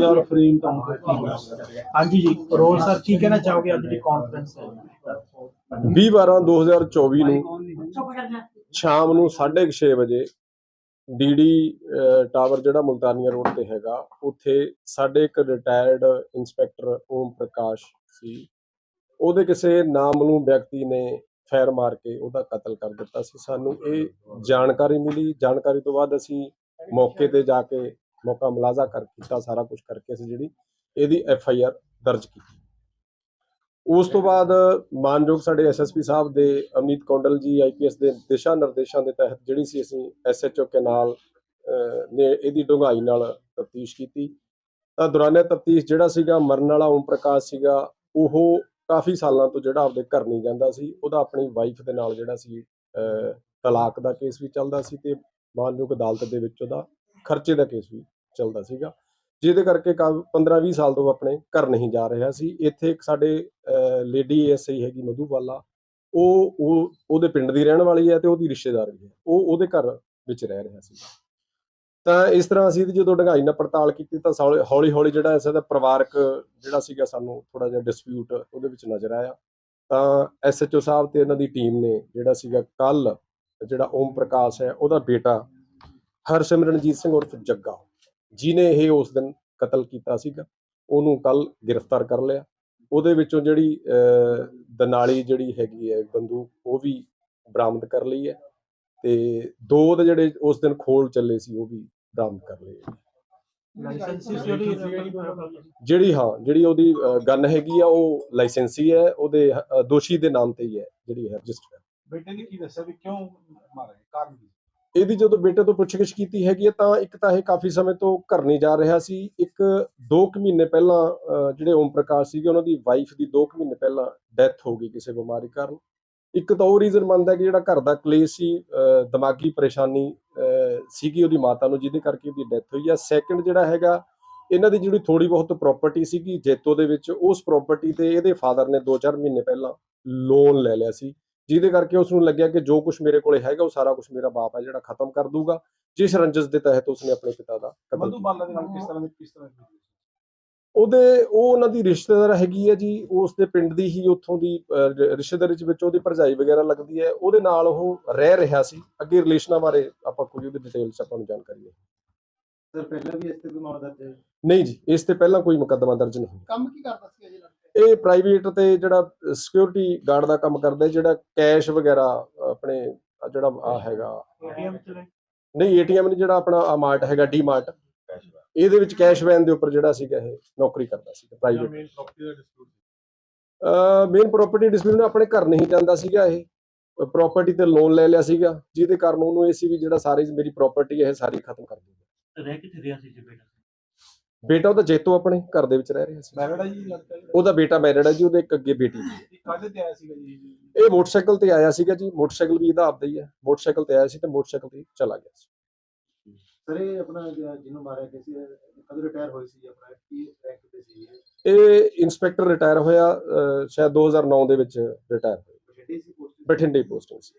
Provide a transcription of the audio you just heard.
ਯਾਰ ਫਰੇਮ ਤਾਂ ਹਾਂਜੀ ਜੀ, ਰੋਲ ਸਰ, ਕੀ ਕਹਿਣਾ ਚਾਹੋਗੇ ਅੱਜ ਦੀ ਕਾਨਫਰੰਸ ਹੈ? 20 12 2024 ਨੂੰ ਸ਼ਾਮ ਨੂੰ 6:30 ਵਜੇ ਡੀਡੀ ਟਾਵਰ ਜਿਹੜਾ ਮੁਲਤਾਨੀਆ ਰੋਡ ਤੇ ਹੈਗਾ, ਉੱਥੇ ਸਾਡੇ ਇੱਕ ਰਿਟਾਇਰਡ ਇੰਸਪੈਕਟਰ ਓਮ ਪ੍ਰਕਾਸ਼ ਸੀ। ਉਹਦੇ ਕਿਸੇ ਨਾਮਲੂਮ ਵਿਅਕਤੀ ਨੇ ਫੈਰ ਮਾਰ ਕੇ ਉਹਦਾ ਕਤਲ ਕਰ ਦਿੱਤਾ ਸੀ। ਸਾਨੂੰ ਇਹ ਜਾਣਕਾਰੀ ਮਿਲੀ। ਜਾਣਕਾਰੀ ਤੋਂ ਬਾਅਦ ਅਸੀਂ ਮੌਕੇ ਤੇ ਜਾ ਕੇ ਮੌਕਾ ਮੁਲਾਜ਼ਾ ਕਰ ਕੀਤਾ ਸਾਰਾ ਕੁਝ ਕਰਕੇ ਅਸੀਂ ਜਿਹੜੀ ਇਹਦੀ ਐਫ ਆਈ ਆਰ ਦਰਜ ਕੀਤੀ। ਉਸ ਤੋਂ ਬਾਅਦ ਮਾਨਯੋਗ ਸਾਡੇ ਐਸਐਸਪੀ ਸਾਹਿਬ ਦੇ ਅਮਨੀਤ ਕੌਂਡਲ ਜੀ ਆਈਪੀਐਸ ਦੇ ਦਿਸ਼ਾ ਨਿਰਦੇਸ਼ਾਂ ਦੇ ਤਹਿਤ ਜਿਹੜੀ ਸੀ ਅਸੀਂ ਐਸਐਚਓ ਕੇ ਨਾਲ ਨੇ ਇਹਦੀ ਡੂੰਘਾਈ ਨਾਲ ਤਫਤੀਸ਼ ਕੀਤੀ। ਤਾਂ ਦੌਰਾਨੇ ਤਫਤੀਸ਼ ਜਿਹੜਾ ਸੀਗਾ ਮਰਨ ਵਾਲਾ ਓਮ ਪ੍ਰਕਾਸ਼ ਸੀਗਾ ਉਹ ਕਾਫੀ ਸਾਲਾਂ ਤੋਂ ਜਿਹੜਾ ਆਪਦੇ ਘਰ ਨਹੀਂ ਜਾਂਦਾ ਸੀ। ਉਹਦਾ ਆਪਣੀ ਵਾਈਫ ਦੇ ਨਾਲ ਜਿਹੜਾ ਸੀ ਅਹ, ਤਲਾਕ ਦਾ ਕੇਸ ਵੀ ਚੱਲਦਾ ਸੀ ਤੇ ਮਾਨਯੋਗ ਅਦਾਲਤ ਦੇ ਵਿੱਚ ਉਹਦਾ ਖਰਚੇ ਦਾ ਕੇਸ ਵੀ ਚੱਲਦਾ ਸੀਗਾ। ਜਿਹਦੇ ਕਰਕੇ 15-20 ਸਾਲ ਤੋਂ ਆਪਣੇ ਘਰ ਨਹੀਂ ਜਾ ਰਿਹਾ ਸੀ। ਇੱਥੇ ਇੱਕ ਸਾਡੇ ਲੇਡੀ ਐਸਆਈ ਹੈਗੀ ਮਧੂਬਾਲਾ ਉਹ ਉਹ, ਉਹਦੇ ਪਿੰਡ ਦੀ ਰਹਿਣ ਵਾਲੀ ਹੈ ਤੇ ਉਹਦੀ ਰਿਸ਼ਤੇਦਾਰ ਵੀ ਹੈ। ਉਹ ਉਹਦੇ ਘਰ ਵਿੱਚ ਰਹਿ ਰਿਹਾ ਸੀ ਤਾਂ ਇਸ ਤਰ੍ਹਾਂ ਅਸੀਂ ਜਦੋਂ ਡੰਗਾਈ ਨਾਲ ਪੜਤਾਲ ਕੀਤੀ ਤਾਂ ਹੌਲੀ ਹੌਲੀ ਜਿਹੜਾ ਇਸ ਦਾ ਪਰਿਵਾਰਕ ਜਿਹੜਾ ਸੀਗਾ ਸਾਨੂੰ ਥੋੜਾ ਜਿਹਾ ਡਿਸਪਿਊਟ ਉਹਦੇ ਵਿੱਚ ਨਜ਼ਰ ਆਇਆ। ਤਾਂ ਐਸਐਚਓ ਸਾਹਿਬ ਤੇ ਇਹਨਾਂ ਦੀ ਟੀਮ ਨੇ ਜਿਹੜਾ ਸੀਗਾ ਕੱਲ ਜਿਹੜਾ ਓਮ ਪ੍ਰਕਾਸ਼ ਹੈ ਉਹਦਾ ਬੇਟਾ ਹਰਸਿਮਰਨਜੀਤ ਸਿੰਘ ਉਰਫ ਜੱਗਾ ਜਿਨੇ ਇਹ ਉਸ ਦਿਨ ਕਤਲ ਕੀਤਾ ਸੀਗਾ ਉਹਨੂੰ ਕੱਲ ਗ੍ਰਿਫਤਾਰ ਕਰ ਲਿਆ। ਉਹਦੇ ਵਿੱਚੋਂ ਜਿਹੜੀ ਦਨਾਲੀ ਜਿਹੜੀ ਹੈਗੀ ਹੈ ਬੰਦੂਕ ਉਹ ਵੀ ਬਰਾਮਦ ਕਰ ਲਈ ਹੈ ਤੇ ਦੋ ਦੇ ਜਿਹੜੇ ਉਸ ਦਿਨ ਖੋਲ ਚੱਲੇ ਸੀ ਉਹ ਵੀ ਬਰਾਮਦ ਕਰ ਲਏ ਜਿਹੜੀ ਹਾਂ ਜਿਹੜੀ ਉਹਦੀ ਗਨ ਹੈਗੀ ਆ ਉਹ ਲਾਇਸੈਂਸੀ ਹੈ ਉਹਦੇ ਦੋਸ਼ੀ ਦੇ ਨਾਮ ਤੇ ਹੀ ਹੈ ਜਿਹੜੀ ਹੈ ਰਜਿਸਟਰ ਬੇਟੇ ਨੇ ਕੀ ਦੱਸਿਆ ਵੀ ਕਿਉਂ ਮਾਰਿਆ ਕਾਰਨ ਕੀ? ਇਹਦੀ ਜਦੋਂ ਬੇਟੇ ਤੋਂ ਪੁੱਛਗਿੱਛ ਕੀਤੀ ਹੈਗੀ ਹੈ ਤਾਂ ਇੱਕ ਤਾਂ ਇਹ ਕਾਫੀ ਸਮੇਂ ਤੋਂ ਘਰ ਨਹੀਂ ਜਾ ਰਿਹਾ ਸੀ। ਇੱਕ 2 ਮਹੀਨੇ ਪਹਿਲਾਂ ਅਹ, ਜਿਹੜੇ ਓਮ ਪ੍ਰਕਾਸ਼ ਸੀਗੇ ਉਹਨਾਂ ਦੀ ਵਾਈਫ ਦੀ 2 ਮਹੀਨੇ ਪਹਿਲਾਂ ਡੈਥ ਹੋ ਗਈ ਕਿਸੇ ਬਿਮਾਰੀ ਕਾਰਨ। ਇੱਕ ਤਾਂ ਉਹ ਰੀਜ਼ਨ ਮੰਨਦਾ ਕਿ ਜਿਹੜਾ ਘਰ ਦਾ ਕਲੇਸ਼ ਸੀ ਅਹ, ਦਿਮਾਗੀ ਪਰੇਸ਼ਾਨੀ ਅਹ, ਸੀਗੀ ਉਹਦੀ ਮਾਤਾ ਨੂੰ ਜਿਹਦੇ ਕਰਕੇ ਉਹਦੀ ਡੈਥ ਹੋਈ ਆ ਸੈਕੰਡ ਜਿਹੜਾ ਹੈਗਾ ਇਹਨਾਂ ਦੀ ਜਿਹੜੀ ਥੋੜੀ ਬਹੁਤ ਪ੍ਰਾਪਰਟੀ ਸੀਗੀ ਜੇਤੋ ਦੇ ਵਿੱਚ ਉਸ ਪ੍ਰਾਪਰਟੀ ਤੇ ਇਹਦੇ ਫਾਦਰ ਨੇ 2-4 ਮਹੀਨੇ ਪਹਿਲਾਂ ਲੋਨ ਲੈ ਲਿਆ ਸੀ। ਜਿਹਦੇ ਕਰਕੇ ਉਸ ਨੂੰ ਲੱਗਿਆ ਕਿ ਜੋ ਕੁਝ ਮੇਰੇ ਕੋਲੇ ਹੈਗਾ ਉਹ ਸਾਰਾ ਕੁਝ ਮੇਰਾ ਬਾਪ ਹੈ ਜਿਹੜਾ ਖਤਮ ਕਰ ਦੂਗਾ ਜਿਸ ਰੰਜਸ ਦੇ ਤਹਿਤ ਉਸਨੇ ਆਪਣੇ ਪਿਤਾ ਦਾ ਕਤਲ ਬਾਲਾ ਦੇ ਨਾਲ ਕਿਸ ਤਰ੍ਹਾਂ ਦੀ ਕਿਸ ਤਰ੍ਹਾਂ ਦੀ ਉਹਦੇ ਉਹ ਉਹਨਾਂ ਦੀ ਰਿਸ਼ਤੇਦਾਰ ਹੈਗੀ ਹੈ ਜੀ ਉਸ ਦੇ ਪਿੰਡ ਦੀ ਹੀ ਉੱਥੋਂ ਦੀ ਰਿਸ਼ਤੇਦਾਰੀ ਚ ਵਿੱਚ ਉਹਦੀ ਭਰਜਾਈ ਵਗੈਰਾ ਲੱਗਦੀ ਹੈ। ਉਹਦੇ ਨਾਲ ਉਹ ਰਹਿ ਰਿਹਾ ਸੀ। ਅੱਗੇ ਰਿਲੇਸ਼ਨਾਂ ਬਾਰੇ ਆਪਾਂ ਕੋਈ ਉਹਦੀ ਡਿਟੇਲ ਚ ਆਪਾਂ ਨੂੰ ਜਾਣਕਾਰੀ ਹੈ ਸਰ ਪਹਿਲਾਂ ਵੀ ਇਸ ਤੇ ਕੋਈ ਮਾਮਲਾ ਦਰਜ ਹੈ? ਨਹੀਂ ਜੀ ਇਸ ਤੇ ਪਹਿਲਾਂ ਕੋਈ ਮੁਕੱਦਮਾ ਦਰਜ ਨਹੀਂ। ਕੰਮ ਕੀ ਕਰਦਾ ਸੀ? ਇਹ ਪ੍ਰਾਈਵੇਟ ਤੇ ਜਿਹੜਾ ਸਿਕਿਉਰਿਟੀ ਗਾਰਡ ਦਾ ਕੰਮ ਕਰਦਾ ਜਿਹੜਾ ਕੈਸ਼ ਵਗੈਰਾ ਆਪਣੇ ਜਿਹੜਾ ਆ ਹੈਗਾ। ਏਟੀਐਮ ਚਲੇ ਨਹੀਂ ਏਟੀਐਮ ਨਹੀਂ ਜਿਹੜਾ ਆਪਣਾ ਮਾਰਟ ਹੈਗਾ ਡੀ ਮਾਰਟ ਇਹਦੇ ਵਿੱਚ ਕੈਸ਼ ਵੈਨ ਦੇ ਉੱਪਰ ਜਿਹੜਾ ਸੀਗਾ ਇਹ ਨੌਕਰੀ ਕਰਦਾ ਸੀਗਾ ਪ੍ਰਾਈਵੇਟ ਮੇਨ ਪ੍ਰਾਪਰਟੀ ਦਾ ਡਿਸਪਿਊਟ ਮੇਨ ਪ੍ਰਾਪਰਟੀ ਡਿਸਪਿਊਟ ਨਾਲ ਆਪਣੇ ਘਰ ਨਹੀਂ ਜਾਂਦਾ ਸੀਗਾ ਇਹ। ਪ੍ਰਾਪਰਟੀ ਤੇ ਲੋਨ ਲੈ ਲਿਆ ਸੀਗਾ। ਜਿਹਦੇ ਕਾਰਨ ਉਹਨੂੰ ਇਹ ਸੀ ਵੀ ਜਿਹੜਾ ਸਾਰੀ ਮੇਰੀ ਪ੍ਰਾਪਰਟੀ ਹੈ ਇਹ ਸਾਰੀ ਖਤਮ ਕਰ ਦੂਗਾ ਰਹਿ ਕਿੱਥੇ ਰਿਹਾ ਸੀ ਜੀ ਬੇਟਾ? ਬੇਟਾ ਉਹਦਾ ਜੇਤੋ ਆਪਣੇ ਘਰ ਦੇ ਵਿੱਚ ਰਹਿ ਰਿਹਾ ਸੀ। ਮੈਰਿਡ ਹੈ ਜੀ ਉਹਦਾ ਬੇਟਾ ਮੈਰਿਡ ਹੈ ਜੀ ਉਹਦੇ ਇੱਕ ਅੱਗੇ ਬੇਟੀ ਵੀ ਹੈ ਕਾਹਦੇ ਤੇ ਆਇਆ ਸੀਗਾ ਜੀ? ਇਹ ਮੋਟਰਸਾਈਕਲ ਤੇ ਆਇਆ ਸੀਗਾ ਜੀ ਮੋਟਰਸਾਈਕਲ ਵੀ ਇਹਦਾ ਆਪਦਾ ਹੀ ਹੈ ਮੋਟਰਸਾਈਕਲ ਤੇ ਆਇਆ ਸੀ ਤੇ ਮੋਟਰਸਾਈਕਲ ਤੇ ਚਲਾ ਗਿਆ ਸੀ। ਸਰ ਇਹ ਆਪਣਾ ਜਿਹੜਾ ਜਿਹਨੂੰ ਮਾਰਿਆ ਗਿਆ ਸੀ ਕਦੋਂ ਰਿਟਾਇਰ ਹੋਈ ਸੀ? ਆਪਣਾ ਕੀ ਰੈਂਕ ਤੇ ਸੀ ਇਹ? ਇਨਸਪੈਕਟਰ ਰਿਟਾਇਰ ਹੋਇਆ ਅਹ, ਸ਼ਾਇਦ 2009 ਦੇ ਵਿੱਚ ਰਿਟਾਇਰ ਹੋਇਆ। ਬਠਿੰਡੇ ਸੀ ਬਠਿੰਡੇ ਪੋਸਟਿੰਗ ਸੀ।